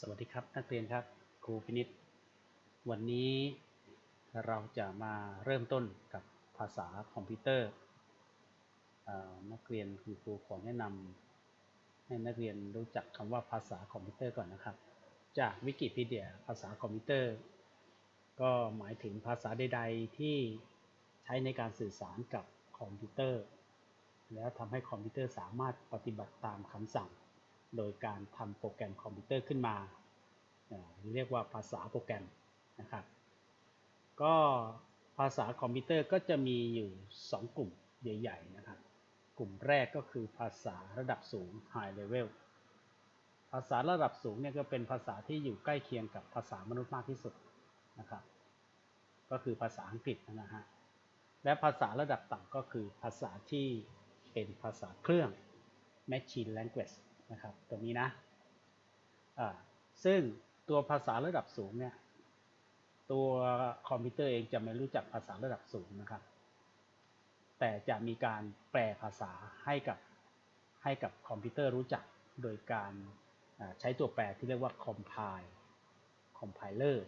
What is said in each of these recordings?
สวัสดีครับนักเรียนครับครูพินิษวันนี้เราจะมาเริ่มต้นกับภาษาคอมพิวเตอร์นักเรียนคุณครูขอแนะนำให้นักเรียนรู้จักคำว่าภาษาคอมพิวเตอร์ก่อนนะครับ จากวิกิพีเดียภาษาคอมพิวเตอร์ ก็หมายถึงภาษาใด ๆ ที่ใช้ในการสื่อสารกับคอมพิวเตอร์ แล้วทำให้คอมพิวเตอร์สามารถปฏิบัติตามคำสั่ง โดยการทำโปรแกรมคอมพิวเตอร์ขึ้นมา เรียกว่าภาษาโปรแกรมนะครับ ก็ภาษาคอมพิวเตอร์ก็จะมีอยู่ 2 กลุ่มใหญ่ ๆ นะครับ กลุ่มแรกก็คือภาษาระดับสูง High Level ภาษาระดับสูงเนี่ยก็เป็นภาษาที่อยู่ใกล้เคียงกับภาษามนุษย์มากที่สุดนะครับ ก็คือภาษาอังกฤษนะฮะ และภาษาระดับต่ำก็คือภาษาที่เป็นภาษาเครื่อง Machine Language นะครับตัวนี้นะอ่าซึ่งตัวภาษาระดับสูงเนี่ยตัวคอมพิวเตอร์เองจะไม่รู้จักภาษาระดับสูงนะครับ แต่จะมีการแปลภาษาให้กับให้กับคอมพิวเตอร์รู้จักโดยการใช้ตัวแปลที่เรียกว่า compile compiler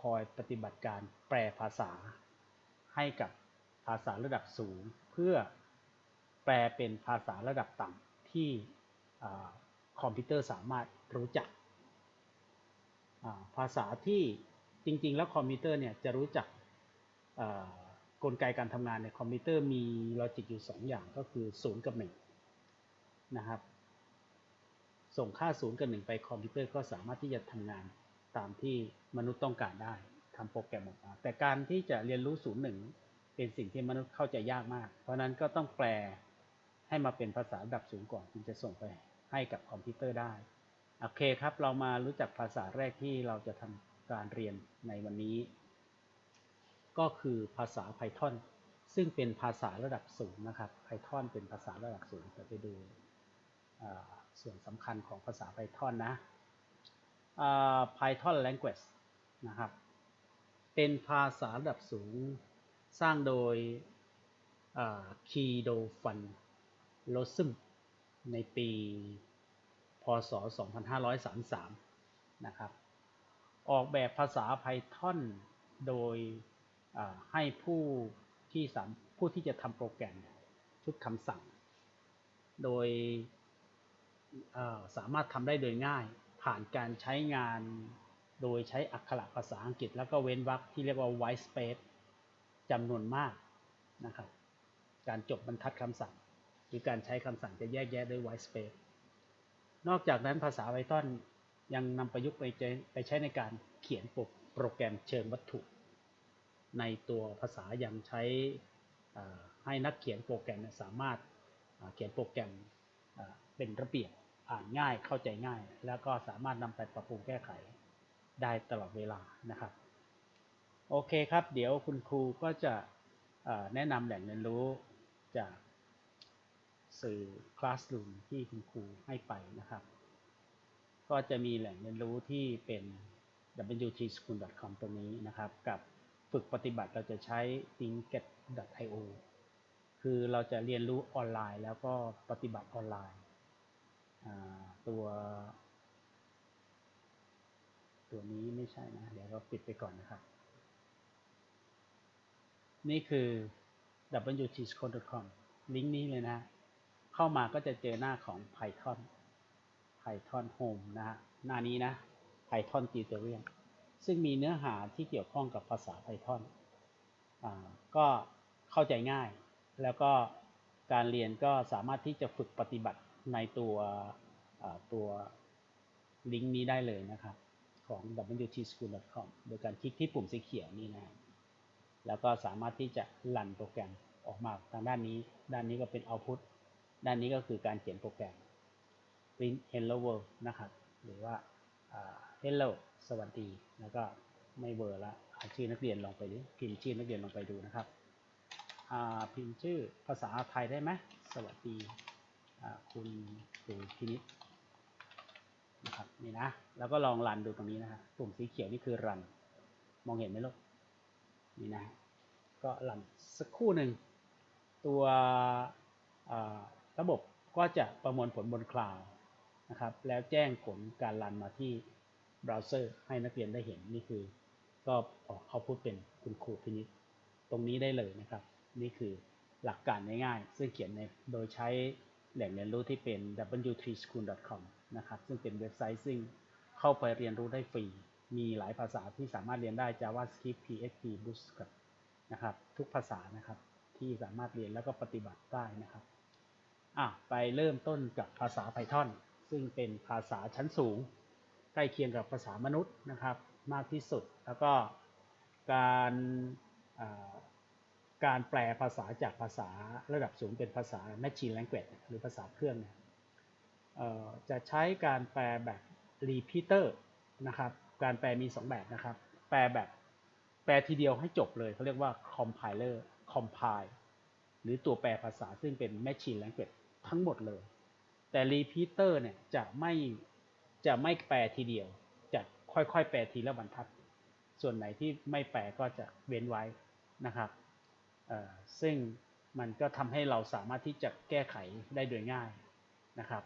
คอยปฏิบัติการแปลภาษา ให้กับภาษาระดับสูง เพื่อแปลเป็นภาษาระดับต่ำที่ คอมพิวเตอร์สามารถรู้จัก ภาษาที่จริง ๆ แล้วคอมพิวเตอร์เนี่ยจะรู้จักกลไกการทำงานในคอมพิวเตอร์มีลอจิกอยู่ 2 อย่างก็คือ 0 กับ 1 นะครับ ส่งค่า 0 กับ 1 ไปคอมพิวเตอร์ก็สามารถที่จะทำงานตามที่มนุษย์ต้องการได้ทำโปรแกรมออกมา แต่การที่จะเรียนรู้ 0 1 เป็นสิ่งที่มนุษย์เข้าใจยากมาก เพราะนั้นก็ต้องแปลให้มาเป็นภาษาระดับสูงก่อนจึงจะส่งไป ให้กับคอมพิวเตอร์ได้ โอเคครับ เรามารู้จักภาษาแรกที่เราจะทำการเรียนในวันนี้ ก็คือภาษา Python ซึ่งเป็นภาษาระดับสูงนะครับ Python เป็นภาษาระดับสูงจะไปดูส่วนสำคัญของภาษา Python นะ Python language นะครับ เป็นภาษาระดับสูงสร้างโดยคีโดฟันโลซึมในปี พศ 2533 นะครับ ออกแบบภาษา Python โดยให้ผู้ที่สามผู้ที่จะทำโปรแกรมชุดคำสั่ง โดยสามารถทำได้โดยง่าย ผ่านการใช้งานโดยใช้อักขระภาษาอังกฤษ แล้วก็เว้นวรรคที่เรียกว่า white space จำนวนมากนะครับ การจบบรรทัดคำสั่ง หรือการใช้คำสั่งจะแยกแยะด้วย white space นอกจากนั้นภาษา Python ยังนำประยุกต์ไปใช้ในการเขียนโปรแกรมเชิงวัตถุ ในตัวภาษายังใช้ให้นักเขียนโปรแกรมสามารถเขียนโปรแกรมเป็นระเบียบอ่านง่ายเข้าใจง่าย แล้วก็สามารถนำไปปรับปรุงแก้ไขได้ตลอดเวลานะครับ โอเคครับ เดี๋ยวคุณครูก็จะแนะนำแหล่งเรียนรู้จาก สื่อ Classroom ที่คุณครูให้ไปนะครับ ก็จะมีแหล่งเรียนรู้ที่เป็น wtschool.com ตรงนี้นะครับ กับฝึกปฏิบัติเราจะใช้ thinket.io คือเราจะเรียนรู้ออนไลน์ แล้วก็ปฏิบัติออนไลน์ตัวตัวนี้ไม่ใช่นะ เดี๋ยวเราปิดไปก่อนนะครับ นี่คือ wtschool.com ลิงก์นี้เลยนะ เข้ามาก็จะเจอหน้าของ Python Python Home นะฮะหน้านี้นะ Python Tutorial ซึ่งมีเนื้อหาที่เกี่ยวข้องกับภาษา Python อ่าก็เข้าใจง่าย แล้วก็การเรียนก็สามารถที่จะฝึกปฏิบัติในตัวตัวลิงก์นี้ได้เลยนะครับ ของ wtschool.com โดยการคลิกที่ปุ่มสีเขียวนี่นะ แล้วก็สามารถที่จะรันโปรแกรมออกมาทางด้านนี้ ด้านนี้ก็เป็น output ด้านนี้ก็คือการเขียนโปรแกรม print hello world นะครับ หรือว่า hello สวัสดี แล้วก็ไม่เวอร์ละเอาชื่อนักเรียนลองไปดิพิมพ์ชื่อนักเรียนลองไปดูนะครับพิมพ์ชื่อภาษาไทยได้ไหมสวัสดีคุณครูพินิจนะครับนี่นะ แล้วก็ลองรันดูตรงนี้นะฮะปุ่มสีเขียวนี่คือรัน มองเห็นไหมลูกนี่นะ ก็รันสักครู่หนึ่งตัว ระบบก็จะประมวลผลบนคลาวด์นะครับ แล้วแจ้งผลการรันมาที่เบราว์เซอร์ให้นักเรียนได้เห็นนี่คือ ก็ออกเขาพูดเป็นคุณครูพินิจตรงนี้ได้เลยนะครับ นี่คือหลักการง่ายๆ ซึ่งเขียนในโดยใช้แหล่งเรียนรู้ที่เป็น w3school.com นะครับ ซึ่งเป็นเว็บไซต์ซึ่งเข้าไปเรียนรู้ได้ฟรี มีหลายภาษาที่สามารถเรียนได้ JavaScript PHP Bootstrap นะครับ ทุกภาษานะครับที่สามารถเรียนแล้วก็ปฏิบัติได้นะครับ อะไปเริ่มต้นกับภาษา Python ซึ่งเป็นภาษาชั้นสูง ใกล้เคียงกับภาษามนุษย์นะครับ มากที่สุด แล้วก็การการแปลภาษาจากภาษาระดับสูงเป็นภาษา Machine Language หรือภาษาเครื่องเนี่ยจะใช้การแปลแบบ Repeater นะครับ การแปลมี 2 แบบนะครับ แปลแบบแปลทีเดียวให้จบเลยเขาเรียกว่า Compiler Compile หรือตัวแปลภาษาซึ่งเป็น Machine Language ทั้งหมดเลย แต่ Repeater เนี่ยจะไม่จะไม่แปลทีเดียว จะค่อยๆ แปลทีละบรรทัด ส่วนไหนที่ไม่แปลก็จะเว้นไว้นะครับซึ่งมันก็ทำให้เราสามารถที่จะแก้ไขได้โดยง่ายนะครับ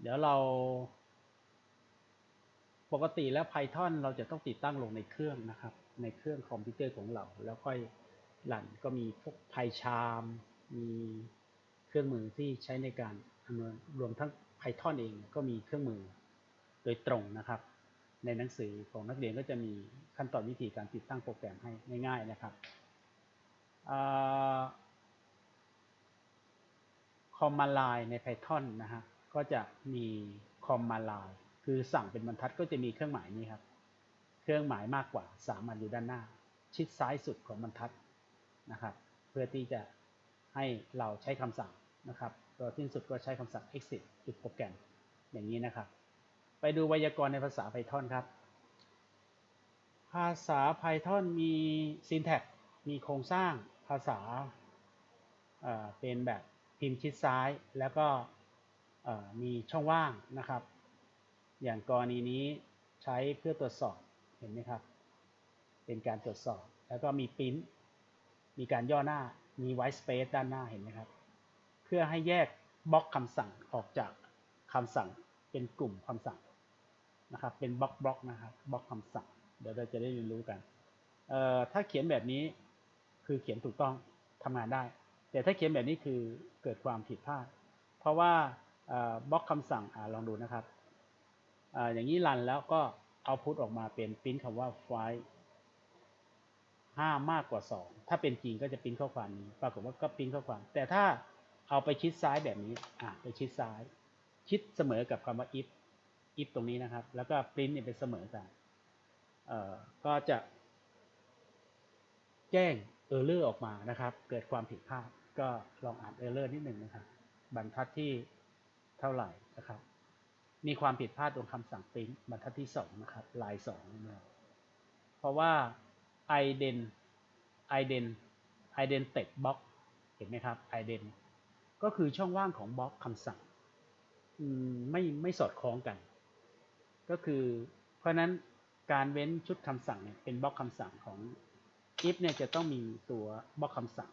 เดี๋ยวเรา ปกติแล้ว Python เราจะต้องติดตั้งลงในเครื่องนะครับ ในเครื่องคอมพิวเตอร์ของเรา แล้วค่อยรันก็มีพวก PyCharm มี เครื่องมือที่ใช้ในการอำนวยรวมทั้ง Python เองก็มีเครื่องมือโดยตรงนะครับ ในหนังสือของนักเรียนก็จะมีขั้นตอนวิธีการติดตั้งโปรแกรมให้ง่ายๆนะครับคอมมาไลน์ใน Python นะฮะก็จะมีคอมมาไลน์คือสั่งเป็นบรรทัดก็จะมีเครื่องหมายนี้ครับ เครื่องหมายมากกว่าสามันอยู่ด้านหน้า ชิดซ้ายสุดของบรรทัดนะครับ เพื่อที่จะให้เราใช้คำสั่ง นะครับตัวที่สุดก็ใช้คำสั่ง exit จุดโปรแกรมอย่างนี้นะครับ ไปดูไวยากรณ์ในภาษา Python ครับ ภาษา Python มี syntax มีโครงสร้างภาษาเป็นแบบพิมพ์ชิดซ้าย แล้วก็มีช่องว่างนะครับ อย่างกรณีนี้ใช้เพื่อตรวจสอบเห็นไหมครับ เป็นการตรวจสอบแล้วก็มีพิมพ์มีการย่อหน้ามี white space ด้านหน้าเห็นไหมครับ เพื่อให้แยกบล็อกคำสั่งออกจากคำสั่งเป็นกลุ่มคำสั่งนะครับ เป็นบล็อกบล็อกนะครับบล็อกคำสั่ง เดี๋ยวเราจะได้เรียนรู้กันถ้าเขียนแบบนี้คือเขียนถูกต้องทำงานได้ แต่ถ้าเขียนแบบนี้คือเกิดความผิดพลาด เพราะว่าบล็อกคำสั่งอลองดูนะครับออย่างนี้รันแล้วก็เอาพุทออกมาเป็นพิมพ์คำว่าไฟล์ห้ามากกว่า 2 ถ้าเป็นจริงก็จะพิมพ์ข้อความนี้ ปรากฏว่าก็พิมพ์ข้อความ แต่ถ้า เอาไปชิดซ้ายแบบนี้ อะไปชิดซ้าย ชิดเสมอกับคำว่า if if ตรงนี้นะครับ แล้วก็พิมพ์เนี่ยเป็นเสมอกันเอ่อก็จะแจ้ง error ออกมานะครับ เกิดความผิดพลาด ก็ลองอ่าน error นิดหนึ่งนะครับ บรรทัดที่เท่าไหร่นะครับ มีความผิดพลาดตรงคำสั่ง print บรรทัดที่ 2 นะครับ ลาย2นะครับเพราะว่า ident ident ident text box เห็นไหมครับ ident ก็คือช่องว่างของบล็อกคำสั่งไม่ไม่สอดคล้องกัน ก็คือ เพราะนั้นการเว้นชุดคำสั่งเนี่ยเป็นบล็อกคำสั่งของ if เนี่ยจะต้องมีตัวบล็อกคำสั่ง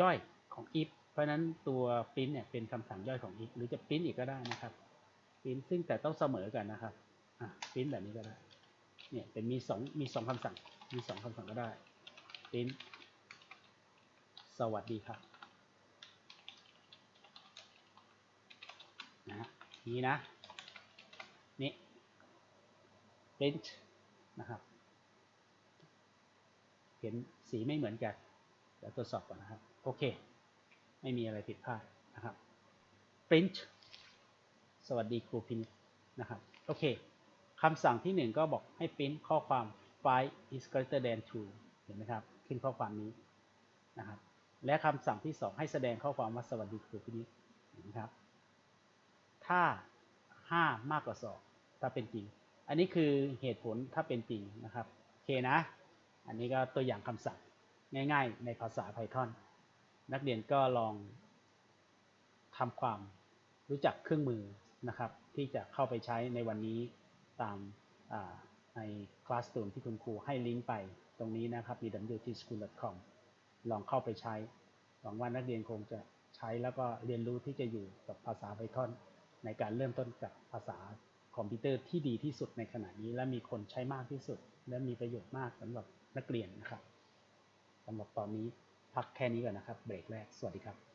ย่อยของ if เพราะนั้นตัว print เนี่ยเป็นคำสั่งย่อยของ if หรือจะ print อีกก็ได้นะครับ print ซึ่งแต่ต้องเสมอกันนะครับ อะ print แบบนี้ก็ได้ เนี่ยเป็นมีสองมีสองคำสั่ง มีสองคำสั่งก็ได้ print สวัสดีครับ นะนี้นะ นี่ print นะครับ เห็นสีไม่เหมือนกันเดี๋ยวตรวจสอบก่อนนะครับ โอเค ไม่มีอะไรผิดพลาดนะครับ print สวัสดีครูพินนะครับ โอเคคำสั่งที่หนึ่งก็บอกให้ print ข้อความ5 is greater than 2เห็นไหมครับ ขึ้นข้อความนี้นะครับ และคำสั่งที่สองให้แสดงข้อความว่าสวัสดีครูพินิจนไหมครับ ถ้า 5 มากกว่า 2 ถ้าเป็นจริง อันนี้คือเหตุผลถ้าเป็นจริงนะครับโอเคนะ อันนี้ก็ตัวอย่างคำสั่งง่ายๆ ในภาษา Python นักเรียนก็ลองทำความรู้จักเครื่องมือนะครับ ที่จะเข้าไปใช้ในวันนี้ตามในคลาสตูมที่คุณครูให้ลิงก์ไปตรงนี้นะครับ www.school.com ลองเข้าไปใช้ หวังว่านักเรียนคงจะใช้แล้วก็เรียนรู้ที่จะอยู่กับภาษา Python ในการเริ่มต้นกับภาษาคอมพิวเตอร์ที่ดีที่สุดในขณะนี้ และมีคนใช้มากที่สุด และมีประโยชน์มากสำหรับนักเรียนนะครับสำหรับตอนนี้พักแค่นี้ก่อนนะครับ เบรกแรก สวัสดีครับ